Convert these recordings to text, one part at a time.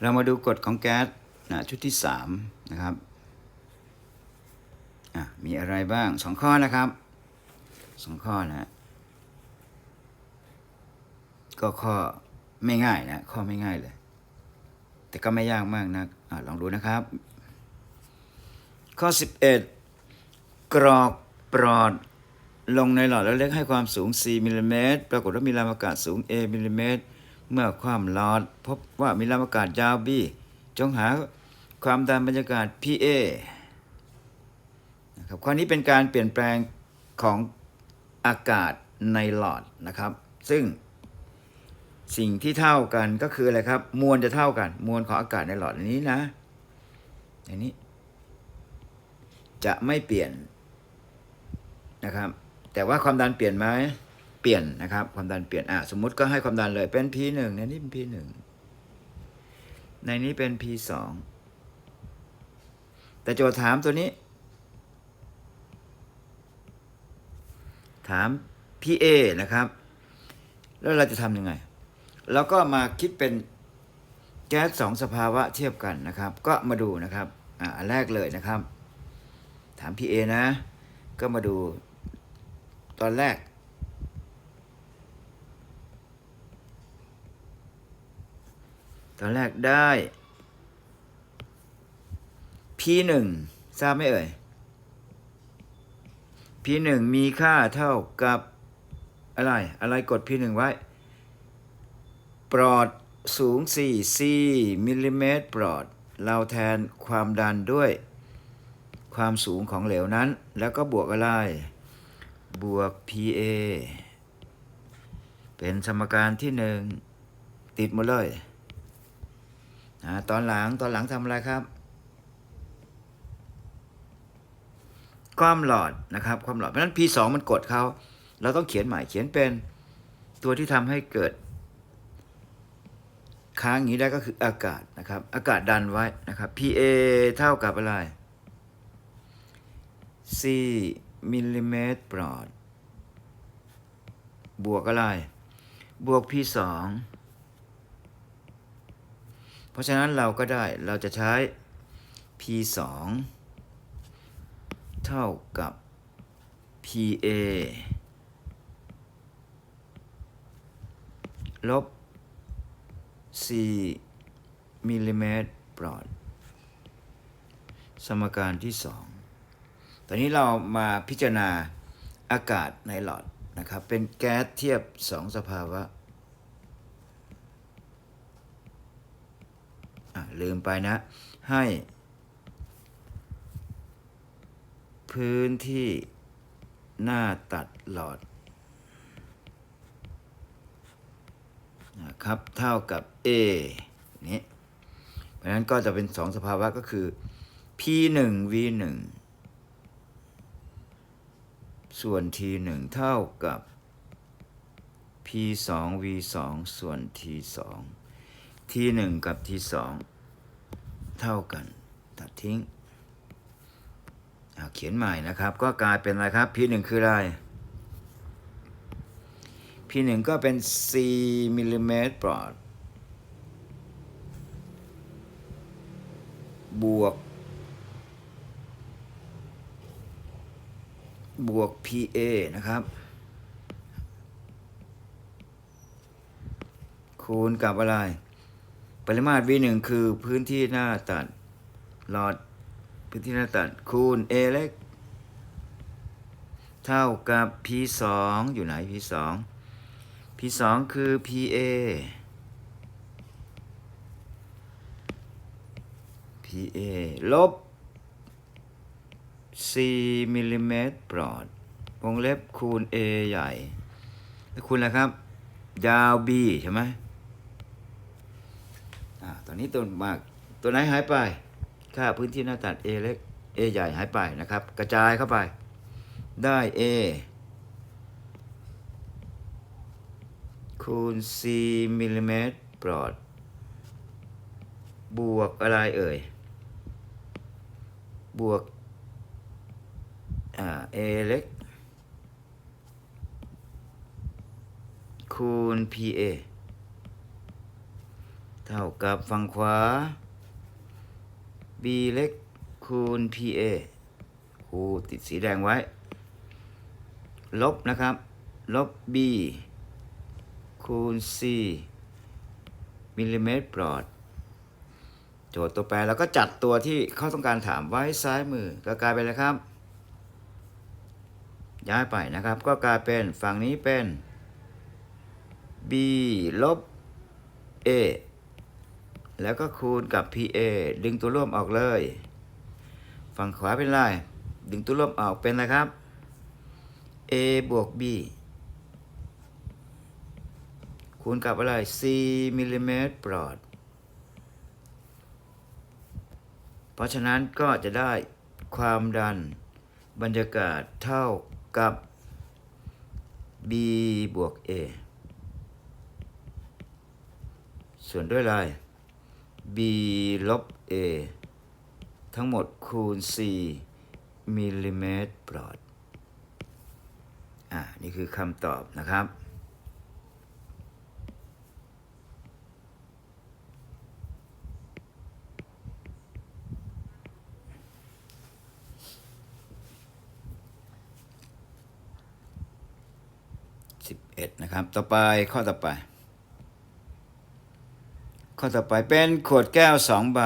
เรามาดูกฎของแก๊สนะชุดที่สามนะครับอะมีอะไรบ้างสองข้อนะครับสองข้อนะก็ข้อไม่ง่ายนะข้อไม่ง่ายเลย แต่ก็ไม่ยากมากนะอะลองดูนะครับ ข้อ 11 กรอกปลอดลงในหลอดแล้วเล็กให้ความสูง 4มิลลิเมตรปรากฏว่ามีลำอากาศสูง A มิลลิเมตร เมื่อความหลอดพบว่ามีลำอากาศยาว B จงหาความดันบรรยากาศ PA นะครับข้อนี้เป็นการเปลี่ยนแปลงของอากาศในหลอดนะครับ ซึ่งสิ่งที่เท่ากันก็คืออะไรครับ มวลจะเท่ากัน มวลของอากาศในหลอดอันนี้นะอันนี้ จะไม่เปลี่ยนนะครับ แต่ว่าความดันเปลี่ยนไหม ปลี่ยนนะครับ ความดันเปลี่ยนอะสมมุติก็ให้ความดันเลยเป็น P หนึ่งในนี้เป็น P หนึ่งในนี้เป็น P สองแต่โจทย์ถามตัวนี้ ถาม PA นะครับ แล้วเราจะทำยังไง เราก็มาคิดเป็นแก๊สสองสภาวะเทียบกันนะครับ ก็มาดูนะครับอ่าแรกเลยนะครับ ถาม PA นะ ก็มาดูตอนแรก ตอนแรกได้ P1 ทราบไหมเอ่ย P1 มีค่าเท่ากับอะไร อะไรกด P1 ไว้ ปลอดสูง 4 C มิลลิเมตรปลอด เราแทนความดันด้วย ความสูงของเหลวนั้น แล้วก็บวกอะไร บวก PA เป็นสมการที่หนึ่งติดหมดเลย ตอนหลังตอนหลังทำอะไรครับ ความหลอดนะครับความหลอดเพราะฉะนั้น P2 มันกดเขาเราต้องเขียนใหม่เขียนเป็นตัวที่ทำให้เกิด ค้างอย่างนี้ได้ก็คืออากาศนะครับ อากาศดันไว้นะครับ PA เท่ากับอะไร4มิลลิเมตรปลอด บวกอะไร บวก P2 เพราะฉะนั้นเราก็ได้เราจะใช้ P2 เท่ากับ PA ลบ 4 มิลลิเมตรปลอด สมการที่สองตอนนี้เรามาพิจารณาอากาศในหลอดนะครับ เป็นแก๊สเทียบสองสภาวะอะ ลืมไปนะ ให้ พื้นที่หน้าตัดหลอดนะครับเท่ากับ A นี้เพราะนั้นก็จะเป็นสองสภาวะก็คือ P 1 V 1ส่วน T 1เท่ากับ P 2 V 2ส่วน T 2 T 1กับ T 2 เท่ากัน ตัดทิ้งเขียนใหม่นะครับ ก็กลายเป็นอะไรครับ P 1 คืออะไร P 1 ก็เป็น4มิลลิเมตรปลอด บวก บวก PA นะครับ คูณกับอะไร ปริมาตร V1 คือพื้นที่หน้าตัดหลอดพื้นที่หน้าตัดคูณ A เล็ก เท่ากับ P2 อยู่ไหน P2 P2 คือ PA PA ลบ 4มิลลิเมตรปลอด วงเล็บคูณ A ใหญ่ คูณอะไรครับ ยาว B ใช่ไหม อ่าตอนนี้ตัวมากตัวไหนหายไป ค่าพื้นที่หน้าตัด A เล็ก A ใหญ่หายไปนะครับ กระจายเข้าไป ได้ A คูณ4มิลลิเมตรปลอด บวกอะไรเอ่ย บวกอ่า A เล็ก คูณ PA เท่ากับฝั่งขวา b เล็กคูณ pa ครูติดสีแดงไว้ ลบนะครับ ลบ b คูณ c มิลลิเมตรปลอด โจทย์ตัวแปรแล้วก็จัดตัวที่เขาต้องการถามไว้ซ้ายมือก็กลายเป็นอะไรครับ ย้ายไปนะครับ ก็กลายเป็นฝั่งนี้เป็น b ลบ a แล้วก็คูณกับ pa ดึงตัวร่วมออกเลย ฝั่งขวาเป็นไร ดึงตัวร่วมออกเป็นอะไรครับ a บวก b คูณกับอะไร c มิลลิเมตรปลอด เพราะฉะนั้นก็จะได้ความดันบรรยากาศเท่ากับ b บวก a ส่วนด้วยอะไร b ลบ a ทั้งหมดคูณ c มิลลิเมตรปลอด อ่า นี่คือคำตอบนะครับสิบเอ็ดนะครับ ต่อไปข้อต่อไป ข้อต่อไปเป็นขวดแก้วสองใบ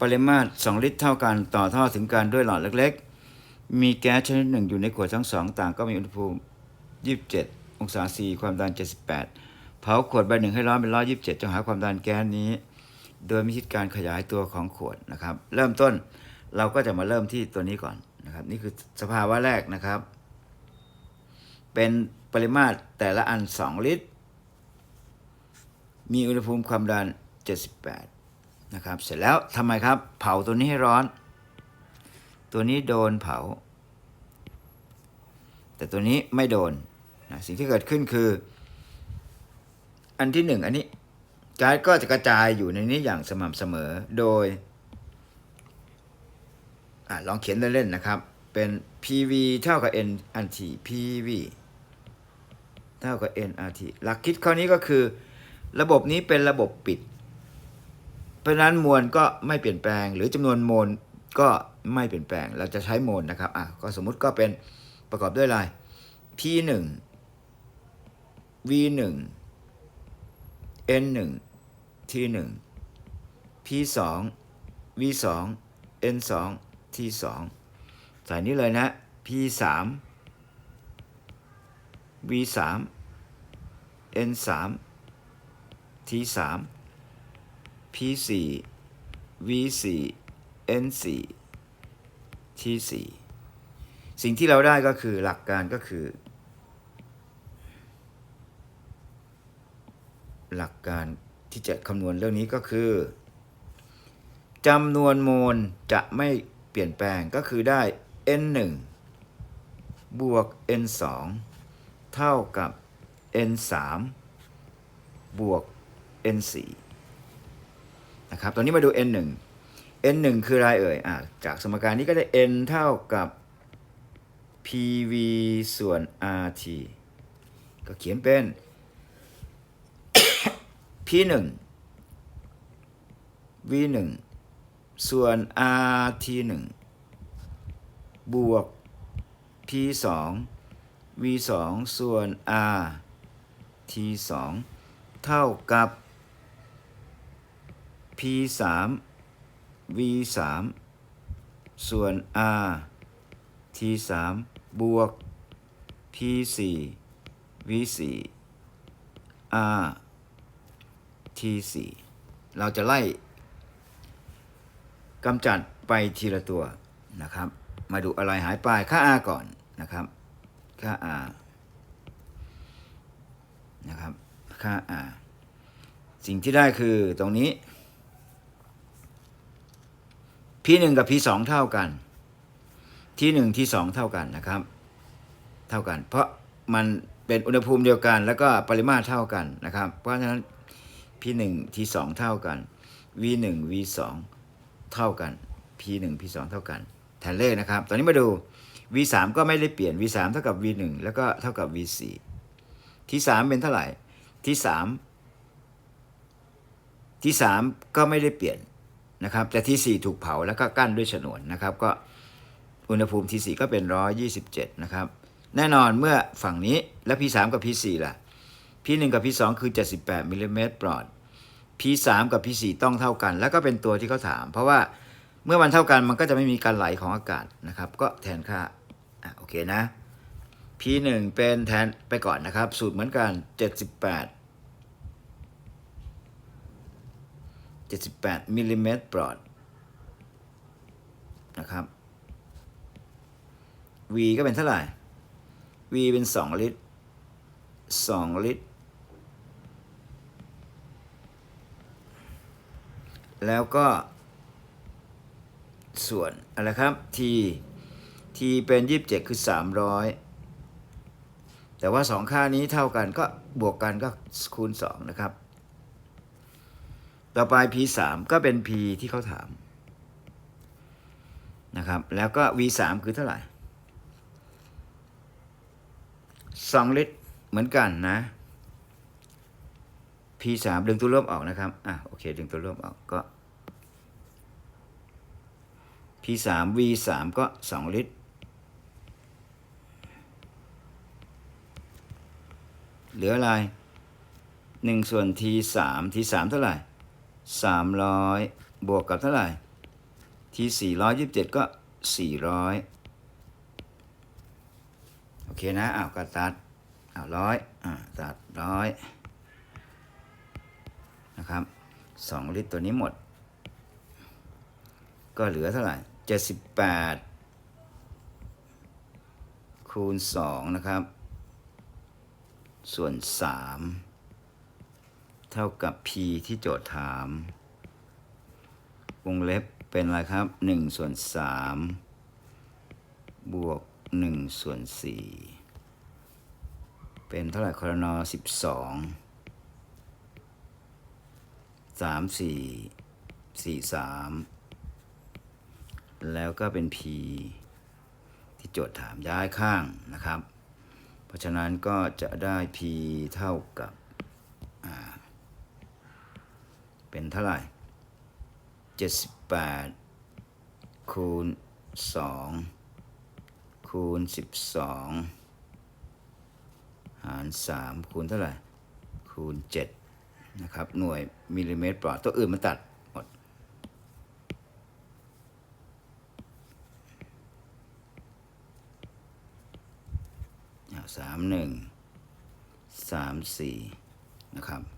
ปริมาตร 2 ลิตรเท่ากันต่อท่อถึงกันด้วยหลอดเล็ก ๆ มีแก๊สชนิดหนึ่งอยู่ในขวดทั้งสองต่างก็มีอุณหภูมิ 27 องศาซีความดัน 78 เผาขวดใบหนึ่งให้ร้อนเป็น127จงหาความดันแก๊สนี้ โดยไม่คิดการขยายตัวของขวดนะครับ เริ่มต้นเราก็จะมาเริ่มที่ตัวนี้ก่อนนะครับ นี่คือสภาวะแรกนะครับ เป็นปริมาตรแต่ละอัน 2 ลิตร มีอุณหภูมิความดัน 78 นะครับ เสร็จแล้วทำไมครับ เผาตัวนี้ให้ร้อน ตัวนี้โดนเผา แต่ตัวนี้ไม่โดนนะสิ่งที่เกิดขึ้นคือ อันที่หนึ่งอันนี้ก๊าซก็จะกระจายอยู่ในนี้อย่างสม่ำเสมอโดยอลองเขียนเล่นๆนะครับ เป็น PV เท่ากับ N อันที PV เท่ากับ nRT หลักคิดข้อนี้ก็คือ ระบบนี้เป็นระบบปิด เพราะนั้นมวลก็ไม่เปลี่ยนแปลง หรือจำนวนโมลก็ไม่เปลี่ยนแปลง เราจะใช้โมลนะครับอะก็สมมุติก็เป็นประกอบด้วยอะไร P 1 V 1 N 1 T 1 P 2 V 2 N 2 T 2ใส่นี้เลยนะ P 3 V 3 N 3 T 3 P 4 V 4 N 4 T 4 สิ่งที่เราได้ก็คือหลักการก็คือ หลักการที่จะคำนวณเรื่องนี้ก็คือจำนวนโมลจะไม่เปลี่ยนแปลงก็คือได้ n 1 บวก n 2 เท่ากับ n 3 บวก n 4 นะครับ ตอนนี้มาดู n 1 n 1 คืออะไรเอ่ย อะจากสมการนี้ก็ได้ n เท่ากับ pv ส่วน rt ก็เขียนเป็น p 1 v 1 ส่วน rt 1 บวก p 2 v 2 ส่วน r t 2 เท่ากับ p 3 v 3 ส่วน r t 3 บวก p 4 v 4 r t 4 เราจะไล่กำจัดไปทีละตัวนะครับ มาดูอะไรหายไปค่า r ก่อนนะครับ ค่า r นะครับ ค่า r สิ่งที่ได้คือตรงนี้ p 1กับ p 2เท่ากัน t 1 t 2เท่ากันนะครับ เท่ากัน เพราะมันเป็นอุณหภูมิเดียวกัน แล้วก็ปริมาตรเท่ากันนะครับ เพราะฉะนั้น p 1 t 2เท่ากัน v 1 v 2เท่ากัน p 1 p 2เท่ากันแทนเลขนะครับ ตอนนี้มาดู v 3ก็ไม่ได้เปลี่ยน v 3เท่ากับ v 1แล้วก็เท่ากับ v 4 t 3เป็นเท่าไหร่ t 3ที่สามก็ไม่ได้เปลี่ยน นะครับแต่ที่สี่ถูกเผาแล้วก็กั้นด้วยฉนวนนะครับ ก็อุณหภูมิที่สี่ก็เป็นร้อยี่สิบเจ็ดนะครับ แน่นอนเมื่อฝั่งนี้และ P3 กับ P4 ล่ะ P1 กับ P2 คือ78มิลลิเมตรปลอด P3 กับ P4 ต้องเท่ากัน แล้วก็เป็นตัวที่เขาถาม เพราะว่าเมื่อมันเท่ากันมันก็จะไม่มีการไหลของอากาศนะครับ ก็แทนค่าอะโอเคนะ P1 เป็นแทนไปก่อนนะครับ สูตรเหมือนกัน78 78มิลลิเมตรปลอดนะครับ V ก็เป็นเท่าไหร่ V เป็น 2 ลิตร 2 ลิตร แล้วก็ ส่วนอะไรครับ T T เป็น 27 คือ 300 แต่ว่า 2 ค่านี้เท่ากันก็บวกกันก็คูณ 2 นะครับ ต่อไป P 3ก็เป็น P ที่เขาถามนะครับแล้วก็ V 3คือเท่าไหร่2ลิตรเหมือนกันนะ P 3ดึงตัวร่วมออกนะครับอะโอเค ดึงตัวร่วมออกก็ P 3 V 3ก็ 2 ลิตร เหลืออะไร 1 ส่วน T 3 T 3เท่าไหร่ 300 บวกกับเท่าไหร่ T 427 ก็ 400 โอเคนะอ้าวก็ตัดอ้าวร้อยอ่าตัดร้อยนะครับสองลิตรตัวนี้หมด ก็เหลือเท่าไหร่เจ็ดสิบแปดคูณสองนะครับ ส่วนสาม เท่ากับ p ที่โจทย์ถาม วงเล็บเป็นอะไรครับหนึ่งส่วนสามบวกหนึ่งส่วนสี่เป็นเท่าไหร่คอรนอสิบสองสามสี่สี่สามแล้วก็เป็น p ที่โจทย์ถามย้ายข้างนะครับ เพราะฉะนั้นก็จะได้ p เท่ากับอ่า เป็นเท่าไหร่เจ็ดสิบแปดคูณสองคูณสิบสองหารสามคูณเท่าไหร่ คูณเจ็ดนะครับ หน่วยมิลลิเมตรปลอดตัวอื่นมันตัดหมด สามหนึ่งสามสี่นะครับ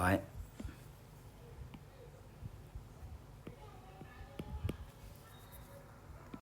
All right.